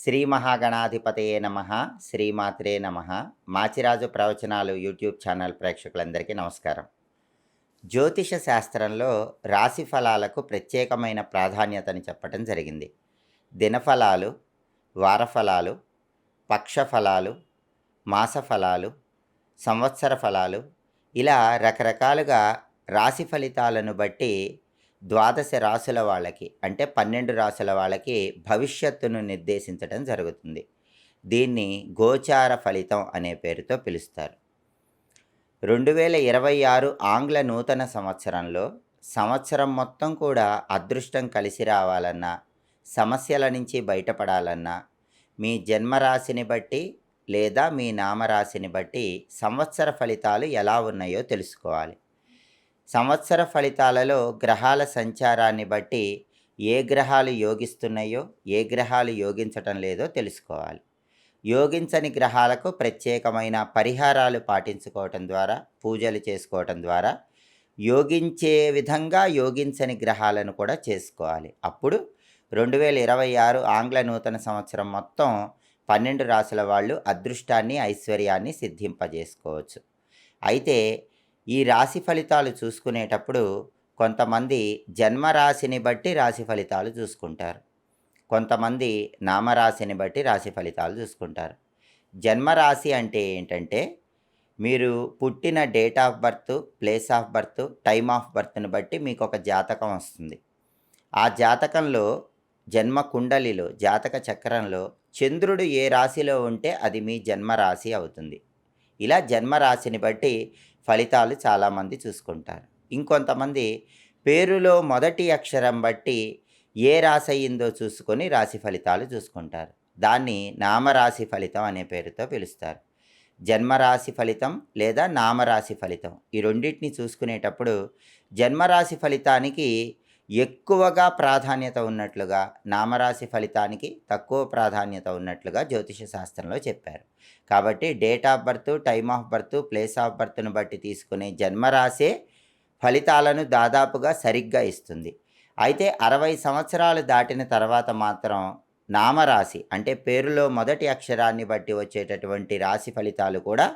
శ్రీ మహాగణాధిపతయే నమ శ్రీమాత్రే నమ. మాచిరాజు ప్రవచనాలు యూట్యూబ్ ఛానల్ ప్రేక్షకులందరికీ నమస్కారం. జ్యోతిష శాస్త్రంలో రాశి ఫలాలకు ప్రత్యేకమైన ప్రాధాన్యతని చెప్పడం జరిగింది. దినఫలాలు వారఫలాలు పక్షఫలాలు మాసఫలాలు సంవత్సర ఫలాలు ఇలా రకరకాలుగా రాశి ఫలితాలను బట్టి ద్వాదశ రాసుల వాళ్ళకి అంటే పన్నెండు రాసుల వాళ్ళకి భవిష్యత్తును నిర్దేశించడం జరుగుతుంది. దీన్ని గోచార ఫలితం అనే పేరుతో పిలుస్తారు. రెండు వేల ఇరవై ఆరు ఆంగ్ల నూతన సంవత్సరంలో సంవత్సరం మొత్తం కూడా అదృష్టం కలిసి రావాలన్నా సమస్యల నుంచి బయటపడాలన్నా మీ జన్మరాశిని బట్టి లేదా మీ నామరాశిని బట్టి సంవత్సర ఫలితాలు ఎలా ఉన్నాయో తెలుసుకోవాలి. సంవత్సర ఫలితాలలో గ్రహాల సంచారాన్ని బట్టి ఏ గ్రహాలు యోగిస్తున్నాయో ఏ గ్రహాలు యోగించటం లేదో తెలుసుకోవాలి. యోగించని గ్రహాలకు ప్రత్యేకమైన పరిహారాలు పాటించుకోవటం ద్వారా పూజలు చేసుకోవటం ద్వారా యోగించే విధంగా యోగించని గ్రహాలను కూడా చేసుకోవాలి. అప్పుడు రెండు వేల ఇరవై ఆరు ఆంగ్ల నూతన సంవత్సరం మొత్తం పన్నెండు రాసుల వాళ్ళు అదృష్టాన్ని ఐశ్వర్యాన్ని సిద్ధింపజేసుకోవచ్చు. అయితే ఈ రాశి ఫలితాలు చూసుకునేటప్పుడు కొంతమంది జన్మరాశిని బట్టి రాశి ఫలితాలు చూసుకుంటారు. కొంతమంది నామరాశిని బట్టి రాశి ఫలితాలు చూసుకుంటారు. జన్మరాశి అంటే ఏంటంటే మీరు పుట్టిన date of birth place of birth time of బర్త్ని బట్టి మీకు ఒక జాతకం వస్తుంది. ఆ జాతకంలో జన్మ కుండలిలో జాతక చక్రంలో చంద్రుడు ఏ రాశిలో ఉంటే అది మీ జన్మరాశి అవుతుంది. ఇలా జన్మరాశిని బట్టి ఫలితాలు చాలామంది చూసుకుంటారు. ఇంకొంతమంది పేరులో మొదటి అక్షరం బట్టి ఏ రాశి అయ్యిందో చూసుకొని రాశి ఫలితాలు చూసుకుంటారు. దాన్ని నామరాశి ఫలితం అనే పేరుతో పిలుస్తారు. జన్మరాశి ఫలితం లేదా నామరాశి ఫలితం ఈ రెండింటిని చూసుకునేటప్పుడు జన్మరాశి ఫలితానికి ఎక్కువగా ప్రాధాన్యత ఉన్నట్లుగా నామరాశి ఫలితానికి తక్కువ ప్రాధాన్యత ఉన్నట్లుగా జ్యోతిష శాస్త్రంలో చెప్పారు. కాబట్టి date of birth time of birth place of బర్త్ను బట్టి తీసుకునే జన్మరాశే ఫలితాలను దాదాపుగా సరిగ్గా ఇస్తుంది. అయితే అరవై సంవత్సరాలు దాటిన తర్వాత మాత్రం నామరాశి అంటే పేరులో మొదటి అక్షరాన్ని బట్టి వచ్చేటటువంటి రాశి ఫలితాలు కూడా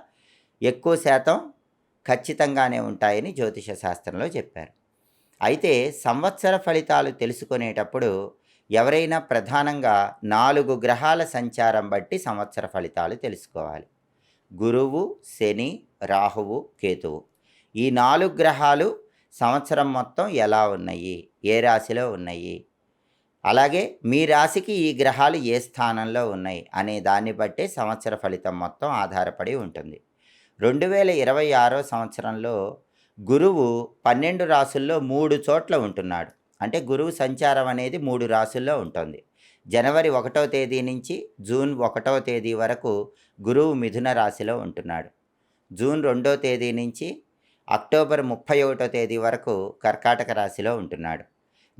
ఎక్కువ శాతం ఖచ్చితంగానే ఉంటాయని జ్యోతిష శాస్త్రంలో చెప్పారు. అయితే సంవత్సర ఫలితాలు తెలుసుకునేటప్పుడు ఎవరైనా ప్రధానంగా నాలుగు గ్రహాల సంచారం బట్టి సంవత్సర ఫలితాలు తెలుసుకోవాలి. గురువు శని రాహువు కేతువు. ఈ నాలుగు గ్రహాలు సంవత్సరం మొత్తం ఎలా ఉన్నాయి? ఏ రాశిలో ఉన్నాయి? అలాగే మీ రాశికి ఈ గ్రహాలు ఏ స్థానంలో ఉన్నాయి? అనే దాన్ని బట్టే సంవత్సర ఫలితం మొత్తం ఆధారపడి ఉంటుంది. రెండు వేల ఇరవై ఆరో సంవత్సరంలో గురువు పన్నెండు రాసుల్లో మూడు చోట్ల ఉంటున్నాడు. అంటే గురువు సంచారం అనేది మూడు రాసుల్లో ఉంటుంది. జనవరి ఒకటో తేదీ నుంచి జూన్ ఒకటో తేదీ వరకు గురువు మిథున రాశిలో ఉంటున్నాడు. జూన్ రెండో తేదీ నుంచి అక్టోబర్ ముప్పై ఒకటో తేదీ వరకు కర్కాటక రాశిలో ఉంటున్నాడు.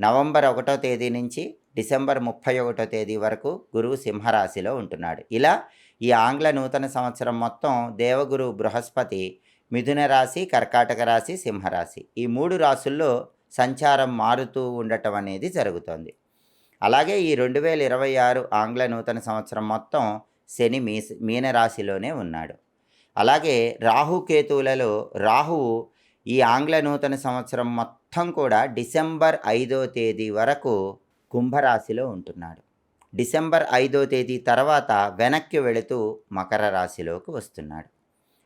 నవంబర్ ఒకటో తేదీ నుంచి డిసెంబర్ ముప్పై ఒకటో తేదీ వరకు గురువు సింహరాశిలో ఉంటున్నాడు. ఇలా ఈ ఆంగ్ల నూతన సంవత్సరం మొత్తం దేవగురు బృహస్పతి మిథున రాశి కర్కాటక రాశి సింహరాశి ఈ మూడు రాశుల్లో సంచారం మారుతూ ఉండటం అనేది జరుగుతోంది. అలాగే ఈ రెండు వేల ఇరవై ఆరు ఆంగ్ల నూతన సంవత్సరం మొత్తం శని మీ మీనరాశిలోనే ఉన్నాడు. అలాగే రాహుకేతువులలో రాహువు ఈ ఆంగ్ల నూతన సంవత్సరం మొత్తం కూడా డిసెంబర్ ఐదో తేదీ వరకు కుంభరాశిలో ఉంటున్నాడు. డిసెంబర్ ఐదో తేదీ తర్వాత వెనక్కి వెళుతూ మకర రాశిలోకి వస్తున్నాడు.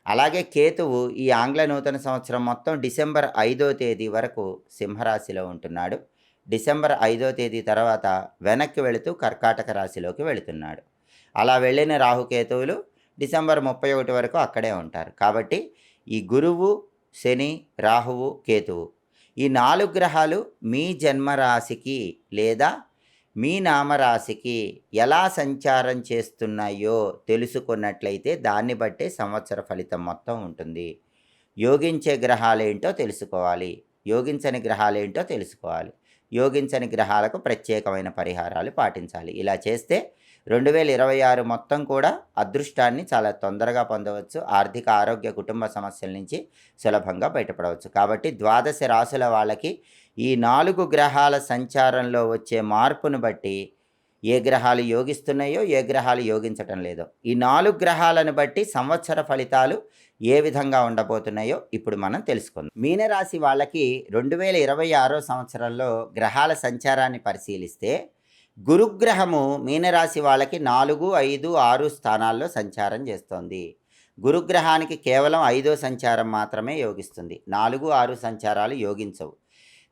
అలాగే కేతువు ఈ ఆంగ్ల నూతన సంవత్సరం మొత్తం డిసెంబర్ ఐదో తేదీ వరకు సింహరాశిలో ఉంటున్నాడు. డిసెంబర్ ఐదో తేదీ తర్వాత వెనక్కి వెళుతూ కర్కాటక రాశిలోకి వెళుతున్నాడు. అలా వెళ్ళిన రాహుకేతువులు డిసెంబర్ ముప్పై ఒకటి వరకు అక్కడే ఉంటారు. కాబట్టి ఈ గురువు శని రాహువు కేతువు ఈ నాలుగు గ్రహాలు మీ జన్మరాశికి లేదా మీ నామరాశికి ఎలా సంచారం చేస్తున్నాయో తెలుసుకున్నట్లయితే దాన్ని బట్టే సంవత్సర ఫలితం మొత్తం ఉంటుంది. యోగించే గ్రహాలేంటో తెలుసుకోవాలి. యోగించని గ్రహాలేంటో తెలుసుకోవాలి. యోగించని గ్రహాలకు ప్రత్యేకమైన పరిహారాలు పాటించాలి. ఇలా చేస్తే రెండు వేల ఇరవై ఆరు మొత్తం కూడా అదృష్టాన్ని చాలా తొందరగా పొందవచ్చు. ఆర్థిక ఆరోగ్య కుటుంబ సమస్యల నుంచి సులభంగా బయటపడవచ్చు. కాబట్టి ద్వాదశ రాసుల వాళ్ళకి ఈ నాలుగు గ్రహాల సంచారంలో వచ్చే మార్పును బట్టి ఏ గ్రహాలు యోగిస్తున్నాయో ఏ గ్రహాలు యోగించటం లేదో. ఈ నాలుగు గ్రహాలను బట్టి సంవత్సర ఫలితాలు ఏ విధంగా ఉండబోతున్నాయో ఇప్పుడు మనం తెలుసుకుందాం. మీనరాశి వాళ్ళకి రెండు వేల ఇరవై ఆరో సంవత్సరంలో గ్రహాల సంచారాన్ని పరిశీలిస్తే గురుగ్రహము మీనరాశి వాళ్ళకి నాలుగు ఐదు ఆరు స్థానాల్లో సంచారం చేస్తోంది. గురుగ్రహానికి కేవలం ఐదో సంచారం మాత్రమే యోగిస్తుంది. నాలుగు ఆరు సంచారాలు యోగించవు.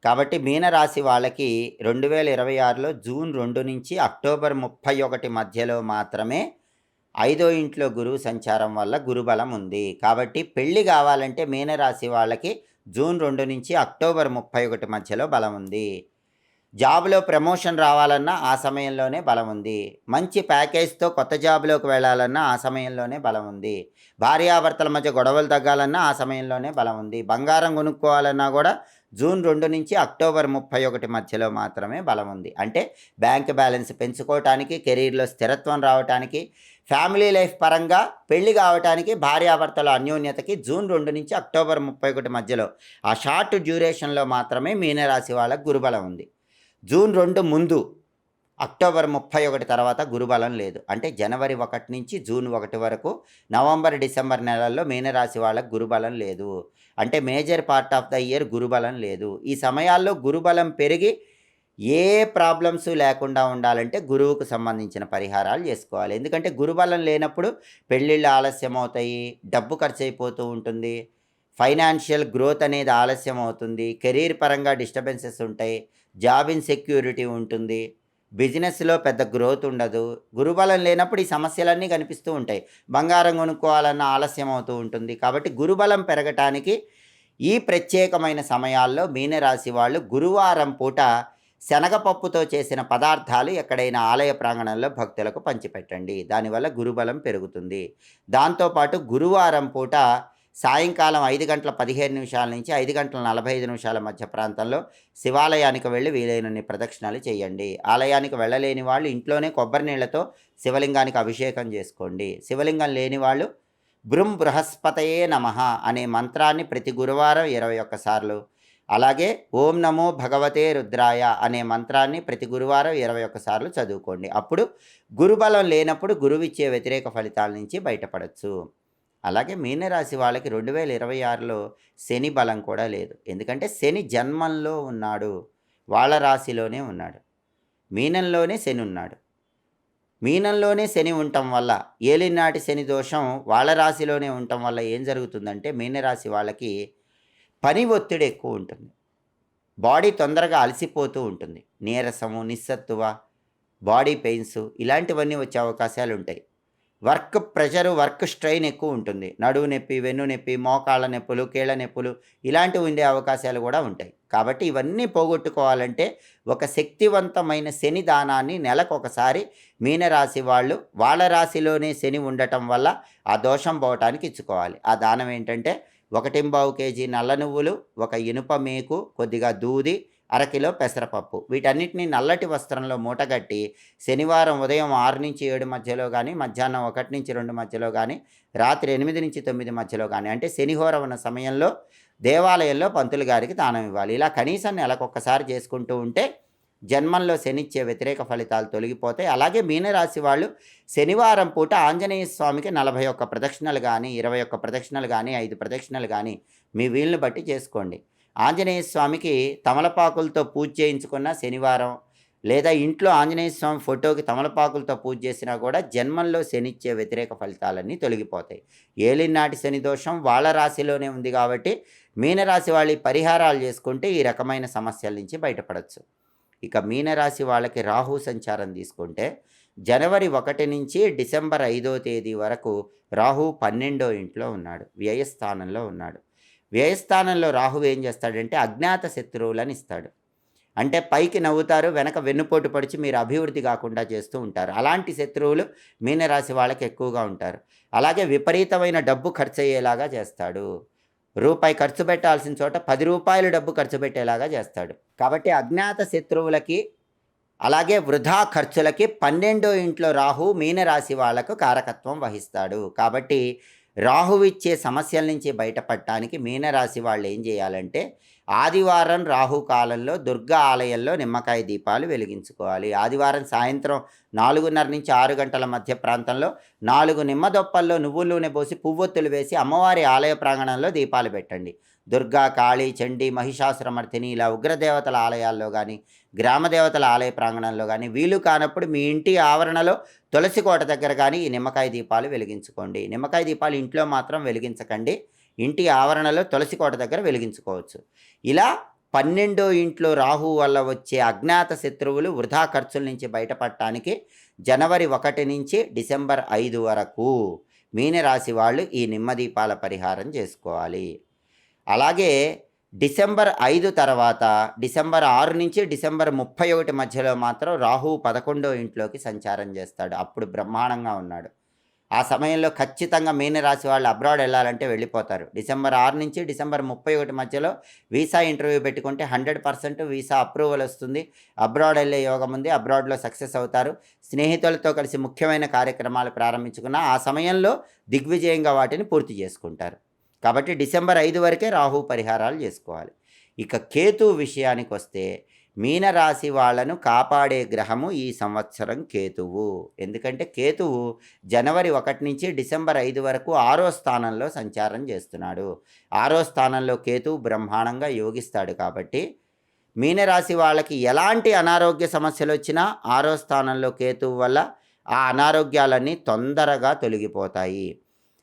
కాబట్టి మీనరాశి వాళ్ళకి రెండు వేల ఇరవై ఆరులో జూన్ రెండు నుంచి అక్టోబర్ ముప్పై ఒకటి మధ్యలో మాత్రమే ఐదో ఇంట్లో గురువు సంచారం వల్ల గురుబలం ఉంది. కాబట్టి పెళ్ళి కావాలంటే మీనరాశి వాళ్ళకి జూన్ రెండు నుంచి అక్టోబర్ ముప్పై ఒకటి మధ్యలో బలం ఉంది. జాబ్లో ప్రమోషన్ రావాలన్నా ఆ సమయంలోనే బలం ఉంది. మంచి ప్యాకేజ్తో కొత్త జాబ్లోకి వెళ్ళాలన్నా ఆ సమయంలోనే బలం ఉంది. భార్యాభర్తల మధ్య గొడవలు తగ్గాలన్నా ఆ సమయంలోనే బలం ఉంది. బంగారం కొనుక్కోవాలన్నా కూడా జూన్ రెండు నుంచి అక్టోబర్ ముప్పై ఒకటి మధ్యలో మాత్రమే బలం ఉంది. అంటే బ్యాంక్ బ్యాలెన్స్ పెంచుకోవటానికి కెరీర్లో స్థిరత్వం రావటానికి ఫ్యామిలీ లైఫ్ పరంగా పెళ్ళి కావటానికి భార్యాభర్తల అన్యోన్యతకి జూన్ రెండు నుంచి అక్టోబర్ ముప్పై ఒకటి మధ్యలో ఆ షార్ట్ డ్యూరేషన్లో మాత్రమే మీనరాశి వాళ్ళకు గురుబలం ఉంది. జూన్ రెండు ముందు అక్టోబర్ ముప్పై ఒకటి తర్వాత గురుబలం లేదు. అంటే జనవరి ఒకటి నుంచి జూన్ ఒకటి వరకు నవంబర్ డిసెంబర్ నెలల్లో మీనరాశి వాళ్ళకు గురుబలం లేదు. అంటే major part of the year గురుబలం లేదు. ఈ సమయాల్లో గురుబలం పెరిగి ఏ ప్రాబ్లమ్స్ లేకుండా ఉండాలంటే గురువుకు సంబంధించిన పరిహారాలు చేసుకోవాలి. ఎందుకంటే గురుబలం లేనప్పుడు పెళ్ళిళ్ళు ఆలస్యం అవుతాయి డబ్బు ఖర్చు అయిపోతూ ఉంటుంది ఫైనాన్షియల్ గ్రోత్ అనేది ఆలస్యం అవుతుంది కెరీర్ పరంగా డిస్టర్బెన్సెస్ ఉంటాయి జాబ్ ఇన్సెక్యూరిటీ ఉంటుంది బిజినెస్లో పెద్ద గ్రోత్ ఉండదు. గురుబలం లేనప్పుడు ఈ సమస్యలన్నీ కనిపిస్తూ ఉంటాయి. బంగారం కొనుక్కోవాలన్న ఆలస్యం అవుతూ ఉంటుంది. కాబట్టి గురుబలం పెరగటానికి ఈ ప్రత్యేకమైన సమయాల్లో మీనరాశి వాళ్ళు గురువారం పూట శనగపప్పుతో చేసిన పదార్థాలు ఎక్కడైనా ఆలయ ప్రాంగణంలో భక్తులకు పంచిపెట్టండి. దానివల్ల గురుబలం పెరుగుతుంది. దాంతోపాటు గురువారం పూట సాయంకాలం ఐదు గంటల పదిహేను నిమిషాల నుంచి ఐదు గంటల నలభై ఐదు నిమిషాల మధ్య ప్రాంతంలో శివాలయానికి వెళ్ళి వీలైనన్ని ప్రదక్షిణాలు చేయండి. ఆలయానికి వెళ్ళలేని వాళ్ళు ఇంట్లోనే కొబ్బరి నీళ్ళతో శివలింగానికి అభిషేకం చేసుకోండి. శివలింగం లేని వాళ్ళు బృం బృహస్పతయే నమ అనే మంత్రాన్ని ప్రతి గురువారం ఇరవై ఒక్కసార్లు. అలాగే ఓం నమో భగవతే రుద్రాయ అనే మంత్రాన్ని ప్రతి గురువారం ఇరవై ఒక్కసార్లు చదువుకోండి. అప్పుడు గురుబలం లేనప్పుడు గురువిచ్చే వ్యతిరేక ఫలితాల నుంచి బయటపడచ్చు. అలాగే మీనరాశి వాళ్ళకి రెండు వేల ఇరవై ఆరులో శని బలం కూడా లేదు. ఎందుకంటే శని జన్మంలో ఉన్నాడు. వాళ్ళ రాశిలోనే ఉన్నాడు. మీనంలోనే శని ఉన్నాడు. మీనంలోనే శని ఉండటం వల్ల ఏలినాటి శని దోషం వాళ్ళ రాశిలోనే ఉండటం వల్ల ఏం జరుగుతుందంటే మీనరాశి వాళ్ళకి పని ఒత్తిడి ఎక్కువ ఉంటుంది. బాడీ తొందరగా అలసిపోతూ ఉంటుంది. నీరసము నిస్సత్తువ బాడీ పెయిన్స్ ఇలాంటివన్నీ వచ్చే అవకాశాలు ఉంటాయి వర్క్ ప్రెషరు వర్క్ స్ట్రెయిన్ ఎక్కువ ఉంటుంది. నడువు నొప్పి వెన్ను నొప్పి మోకాళ్ళ నొప్పులు కీళ్ళ నొప్పులు ఇలాంటివి ఉండే అవకాశాలు కూడా ఉంటాయి. కాబట్టి ఇవన్నీ పోగొట్టుకోవాలంటే ఒక శక్తివంతమైన శని దానాన్ని నెలకొకసారి మీనరాశి వాళ్ళు వాళ్ళ రాశిలోనే శని ఉండటం వల్ల ఆ దోషం పోవటానికి ఇచ్చుకోవాలి. ఆ దానం ఏంటంటే ఒకటింబావు కేజీ నల్ల నువ్వులు ఒక ఇనుప మేకు కొద్దిగా దూది అరకిలో పెసరపప్పు. వీటన్నిటిని నల్లటి వస్త్రంలో మూటగట్టి శనివారం ఉదయం ఆరు నుంచి ఏడు మధ్యలో కానీ మధ్యాహ్నం ఒకటి నుంచి రెండు మధ్యలో కానీ రాత్రి ఎనిమిది నుంచి తొమ్మిది మధ్యలో కానీ అంటే శనిహోర ఉన్న సమయంలో దేవాలయంలో పంతులు గారికి దానం ఇవ్వాలి. ఇలా కనీసం నెలకొక్కసారి చేసుకుంటూ ఉంటే జన్మంలో శనిచ్చే వ్యతిరేక ఫలితాలు తొలగిపోతాయి. అలాగే మీనరాశి వాళ్ళు శనివారం పూట ఆంజనేయ స్వామికి నలభై ఒక్క ప్రదక్షిణలు కానీ ఇరవై ఒక్క ప్రదక్షిణలు కానీ ఐదు ప్రదక్షిణలు కానీ మీ వీళ్ళని బట్టి చేసుకోండి. ఆంజనేయ స్వామికి తమలపాకులతో పూజ చేయించుకున్న శనివారం లేదా ఇంట్లో ఆంజనేయ స్వామి ఫోటోకి తమలపాకులతో పూజ చేసినా కూడా జన్మంలో శనిచ్చే వ్యతిరేక ఫలితాలన్నీ తొలగిపోతాయి. ఏలినాటి శని దోషం వాళ్ళ రాశిలోనే ఉంది కాబట్టి మీనరాశి వాళ్ళ పరిహారాలు చేసుకుంటే ఈ రకమైన సమస్యల నుంచి బయటపడవచ్చు ఇక మీనరాశి వాళ్ళకి రాహు సంచారం తీసుకుంటే జనవరి ఒకటి నుంచి డిసెంబర్ ఐదో తేదీ వరకు రాహు పన్నెండో ఇంట్లో ఉన్నాడు వ్యయస్థానంలో ఉన్నాడు. వ్యయస్థానంలో రాహు ఏం చేస్తాడంటే అజ్ఞాత శత్రువులని ఇస్తాడు. అంటే పైకి నవ్వుతారు వెనక వెన్నుపోటు పడిచి మీరు అభివృద్ధి కాకుండా చేస్తూ ఉంటారు. అలాంటి శత్రువులు మీనరాశి వాళ్ళకి ఎక్కువగా ఉంటారు. అలాగే విపరీతమైన డబ్బు ఖర్చు అయ్యేలాగా చేస్తాడు. రూపాయి ఖర్చు పెట్టాల్సిన చోట పది రూపాయలు డబ్బు ఖర్చు పెట్టేలాగా చేస్తాడు. కాబట్టి అజ్ఞాత శత్రువులకి అలాగే వృధా ఖర్చులకి పన్నెండో ఇంట్లో రాహు మీనరాశి వాళ్ళకు కారకత్వం వహిస్తాడు. కాబట్టి రాహువిచ్చే సమస్యల నుంచి బయటపడటానికి మీనరాశి వాళ్ళు ఏం చేయాలంటే ఆదివారం రాహుకాలంలో దుర్గా ఆలయంలో నిమ్మకాయ దీపాలు వెలిగించుకోవాలి. ఆదివారం సాయంత్రం నాలుగున్నర నుంచి ఆరు గంటల మధ్య ప్రాంతంలో నాలుగు నిమ్మదొప్పల్లో నువ్వుల నూనె పోసి పువ్వొత్తులు వేసి అమ్మవారి ఆలయ ప్రాంగణంలో దీపాలు పెట్టండి. దుర్గా కాళీ చండీ మహిషాసురమర్థిని ఇలా ఉగ్రదేవతల ఆలయాల్లో కానీ గ్రామదేవతల ఆలయ ప్రాంగణంలో కానీ వీలు కానప్పుడు మీ ఇంటి ఆవరణలో తులసి కోట దగ్గర కానీ ఈ నిమ్మకాయ దీపాలు వెలిగించుకోండి. నిమ్మకాయ దీపాలు ఇంట్లో మాత్రం వెలిగించకండి. ఇంటి ఆవరణలో తులసి కోట దగ్గర వెలిగించుకోవచ్చు. ఇలా పన్నెండో ఇంట్లో రాహు వల్ల వచ్చే అజ్ఞాత శత్రువులు వృధా ఖర్చుల నుంచి బయటపడటానికి జనవరి ఒకటి నుంచి డిసెంబర్ ఐదు వరకు మీనరాశి వాళ్ళు ఈ నిమ్మదీపాల పరిహారం చేసుకోవాలి. అలాగే డిసెంబర్ ఐదు తర్వాత డిసెంబర్ ఆరు నుంచి డిసెంబర్ ముప్పై ఒకటి మధ్యలో మాత్రం రాహు పదకొండో ఇంట్లోకి సంచారం చేస్తాడు. అప్పుడు బ్రహ్మాండంగా ఉన్నాడు. ఆ సమయంలో ఖచ్చితంగా మీనరాశి వాళ్ళు అబ్రాడ్ వెళ్ళాలంటే వెళ్ళిపోతారు. డిసెంబర్ ఆరు నుంచి డిసెంబర్ ముప్పై ఒకటి మధ్యలో వీసా ఇంటర్వ్యూ పెట్టుకుంటే హండ్రెడ్ పర్సెంట్ వీసా అప్రూవల్ వస్తుంది. అబ్రాడ్ వెళ్ళే యోగం ఉంది. అబ్రాడ్లో సక్సెస్ అవుతారు. స్నేహితులతో కలిసి ముఖ్యమైన కార్యక్రమాలు ప్రారంభించుకున్న ఆ సమయంలో దిగ్విజయంగా వాటిని పూర్తి చేసుకుంటారు. కాబట్టి డిసెంబర్ ఐదు వరకే రాహు పరిహారాలు చేసుకోవాలి. ఇక కేతు విషయానికి వస్తే మీనరాశి వాళ్ళను కాపాడే గ్రహము ఈ సంవత్సరం కేతువు. ఎందుకంటే కేతువు జనవరి ఒకటి నుంచి డిసెంబర్ ఐదు వరకు ఆరో స్థానంలో సంచారం చేస్తున్నాడు. ఆరో స్థానంలో కేతువు బ్రహ్మాండంగా యోగిస్తాడు కాబట్టి మీనరాశి వాళ్ళకి ఎలాంటి అనారోగ్య సమస్యలు వచ్చినా ఆరో స్థానంలో కేతువు వల్ల ఆ అనారోగ్యాలన్నీ తొందరగా తొలగిపోతాయి.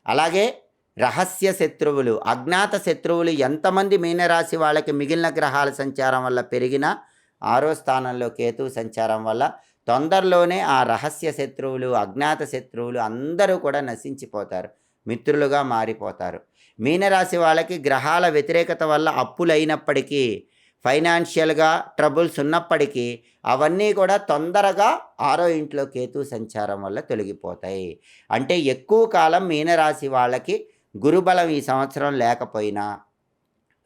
అలాగే రహస్య శత్రువులు అజ్ఞాత శత్రువులు ఎంతమంది మీనరాశి వాళ్ళకి మిగిలిన గ్రహాల సంచారం వల్ల పెరిగినా ఆరో స్థానంలో కేతు సంచారం వల్ల తొందరలోనే ఆ రహస్య శత్రువులు అజ్ఞాత శత్రువులు అందరూ కూడా నశించిపోతారు మిత్రులుగా మారిపోతారు. మీనరాశి వాళ్ళకి గ్రహాల వ్యతిరేకత వల్ల అప్పులైనప్పటికీ ఫైనాన్షియల్గా ట్రబుల్స్ ఉన్నప్పటికీ అవన్నీ కూడా తొందరగా ఆరో ఇంట్లో కేతు సంచారం వల్ల తొలగిపోతాయి. అంటే ఎక్కువ కాలం మీనరాశి వాళ్ళకి గురుబలం ఈ సంవత్సరం లేకపోయినా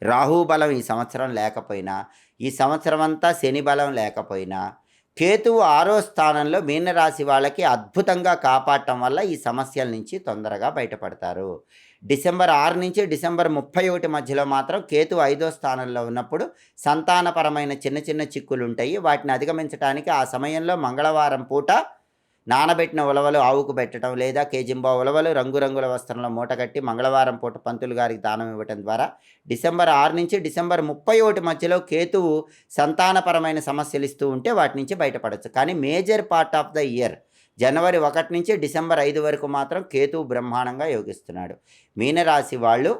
రాహుబలం ఈ సంవత్సరం లేకపోయినా ఈ సంవత్సరం అంతా శని బలం లేకపోయినా కేతువు ఆరో స్థానంలో మీనరాశి వాళ్ళకి అద్భుతంగా కాపాడటం వల్ల ఈ సమస్యల నుంచి తొందరగా బయటపడతారు. డిసెంబర్ ఆరు నుంచి డిసెంబర్ ముప్పై ఒకటి మధ్యలో మాత్రం కేతు ఐదో స్థానంలో ఉన్నప్పుడు సంతానపరమైన చిన్న చిన్న చిక్కులు ఉంటాయి వాటిని అధిగమించడానికి ఆ సమయంలో మంగళవారం పూట నానబెట్టిన ఉలవలు ఆవుకు పెట్టడం లేదా కేజింబా ఉలవలు రంగురంగుల వస్త్రంలో మూటగట్టి మంగళవారం పూట పంతులు గారికి దానం ఇవ్వటం ద్వారా డిసెంబర్ ఆరు నుంచి డిసెంబర్ ముప్పై ఒకటి మధ్యలో కేతువు సంతానపరమైన సమస్యలు ఇస్తూ ఉంటే వాటి నుంచి బయటపడవచ్చు కానీ major part of the year జనవరి ఒకటి నుంచి డిసెంబర్ ఐదు వరకు మాత్రం కేతువు బ్రహ్మాండంగా యోగిస్తున్నాడు. మీనరాశి వాళ్ళు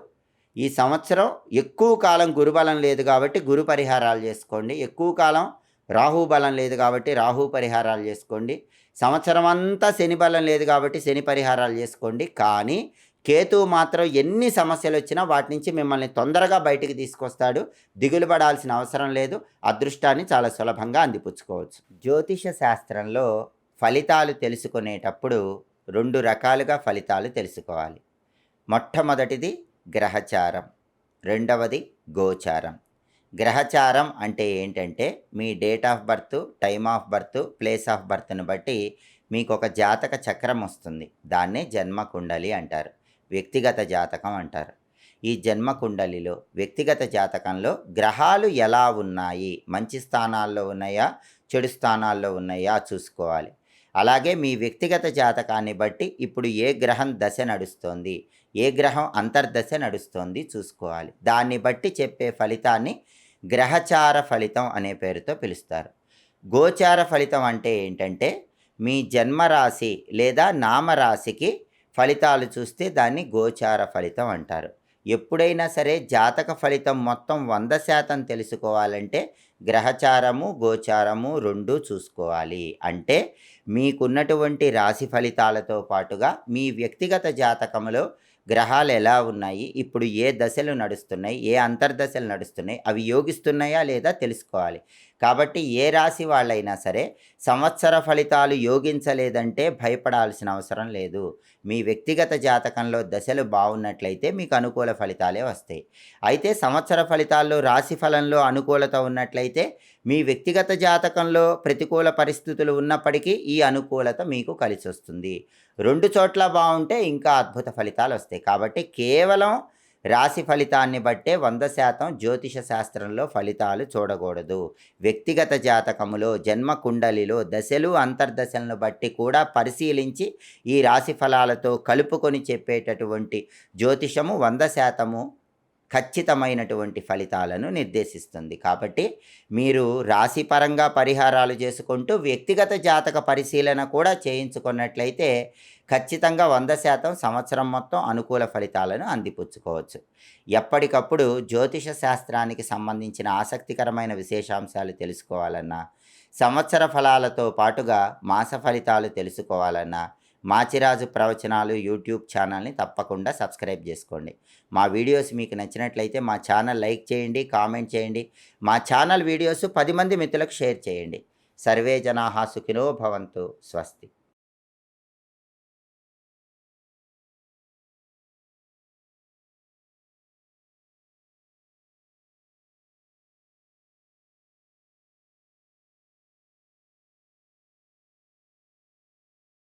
ఈ సంవత్సరం ఎక్కువ కాలం గురుబలం లేదు కాబట్టి గురు పరిహారాలు చేసుకోండి. ఎక్కువ కాలం రాహు బలం లేదు కాబట్టి రాహు పరిహారాలు చేసుకోండి. సంవత్సరం అంతా శని బలం లేదు కాబట్టి శని పరిహారాలు చేసుకోండి. కానీ కేతువు మాత్రం ఎన్ని సమస్యలు వచ్చినా వాటి నుంచి మిమ్మల్ని తొందరగా బయటికి తీసుకొస్తాడు. దిగులు పడాల్సిన అవసరం లేదు. అదృష్టాన్ని చాలా సులభంగా అందిపుచ్చుకోవచ్చు. జ్యోతిష శాస్త్రంలో ఫలితాలు తెలుసుకునేటప్పుడు రెండు రకాలుగా ఫలితాలు తెలుసుకోవాలి. మొట్టమొదటిది గ్రహచారం రెండవది గోచారం. గ్రహచారం అంటే ఏంటంటే మీ date of birth time of birth place of బర్త్ను బట్టి మీకు ఒక జాతక చక్రం వస్తుంది. దాన్నే జన్మ కుండలి అంటారు. వ్యక్తిగత జాతకం అంటారు. ఈ జన్మ కుండలిలో వ్యక్తిగత జాతకంలో గ్రహాలు ఎలా ఉన్నాయి? మంచి స్థానాల్లో ఉన్నాయా? చెడు స్థానాల్లో ఉన్నాయా? చూసుకోవాలి. అలాగే మీ వ్యక్తిగత జాతకాన్ని బట్టి ఇప్పుడు ఏ గ్రహం దశ నడుస్తోంది? ఏ గ్రహం అంతర్దశ నడుస్తోంది? చూసుకోవాలి. దాన్ని బట్టి చెప్పే ఫలితాన్ని గ్రహచార ఫలితం అనే పేరుతో పిలుస్తారు. గోచార ఫలితం అంటే ఏంటంటే మీ జన్మరాశి లేదా నామరాశికి ఫలితాలు చూస్తే దాన్ని గోచార ఫలితం అంటారు. ఎప్పుడైనా సరే జాతక ఫలితం మొత్తం వంద శాతం తెలుసుకోవాలంటే గ్రహచారము గోచారము రెండు చూసుకోవాలి. అంటే మీకున్నటువంటి రాశి ఫలితాలతో పాటుగా మీ వ్యక్తిగత జాతకంలో గ్రహాలు ఎలా ఉన్నాయి? ఇప్పుడు ఏ దశలు నడుస్తున్నాయి? ఏ అంతర్దశలు నడుస్తున్నాయి? అవి యోగిస్తున్నాయా లేదా తెలుసుకోవాలి. కాబట్టి ఏ రాశి వాళ్ళైనా సరే సంవత్సర ఫలితాలు యోగించలేదంటే భయపడాల్సిన అవసరం లేదు. మీ వ్యక్తిగత జాతకంలో దశలు బాగున్నట్లయితే మీకు అనుకూల ఫలితాలే వస్తాయి. అయితే సంవత్సర ఫలితాల్లో రాశి ఫలంలో అనుకూలత ఉన్నట్లయితే మీ వ్యక్తిగత జాతకంలో ప్రతికూల పరిస్థితులు ఉన్నప్పటికీ ఈ అనుకూలత మీకు కలిసి వస్తుంది రెండు చోట్ల బాగుంటే ఇంకా అద్భుత ఫలితాలు వస్తాయి. కాబట్టి కేవలం రాశి ఫలితాన్ని బట్టే వంద శాతం జ్యోతిష శాస్త్రంలో ఫలితాలు చూడకూడదు. వ్యక్తిగత జాతకములో జన్మ కుండలిలో దశలు అంతర్దశలను బట్టి కూడా పరిశీలించి ఈ రాశి ఫలాలతో కలుపుకొని చెప్పేటటువంటి జ్యోతిషము వంద శాతము ఖచ్చితమైనటువంటి ఫలితాలను నిర్దేశిస్తుంది. కాబట్టి మీరు రాశిపరంగా పరిహారాలు చేసుకుంటూ వ్యక్తిగత జాతక పరిశీలన కూడా చేయించుకున్నట్లయితే ఖచ్చితంగా వంద శాతం సంవత్సరం మొత్తం అనుకూల ఫలితాలను అందిపుచ్చుకోవచ్చు. ఎప్పటికప్పుడు జ్యోతిష శాస్త్రానికి సంబంధించిన ఆసక్తికరమైన విశేషాంశాలు తెలుసుకోవాలన్నా సంవత్సర ఫలాలతో పాటుగా మాస ఫలితాలు తెలుసుకోవాలన్నా మాచిరాజు ప్రవచనాలు యూట్యూబ్ ఛానల్ని తప్పకుండా సబ్స్క్రైబ్ చేసుకోండి. మా వీడియోస్ మీకు నచ్చినట్లయితే మా ఛానల్ లైక్ చేయండి కామెంట్ చేయండి. మా ఛానల్ వీడియోస్ పది మంది మిత్రులకు షేర్ చేయండి. సర్వే జనాహా సుఖినో భవంతు. స్వస్తి.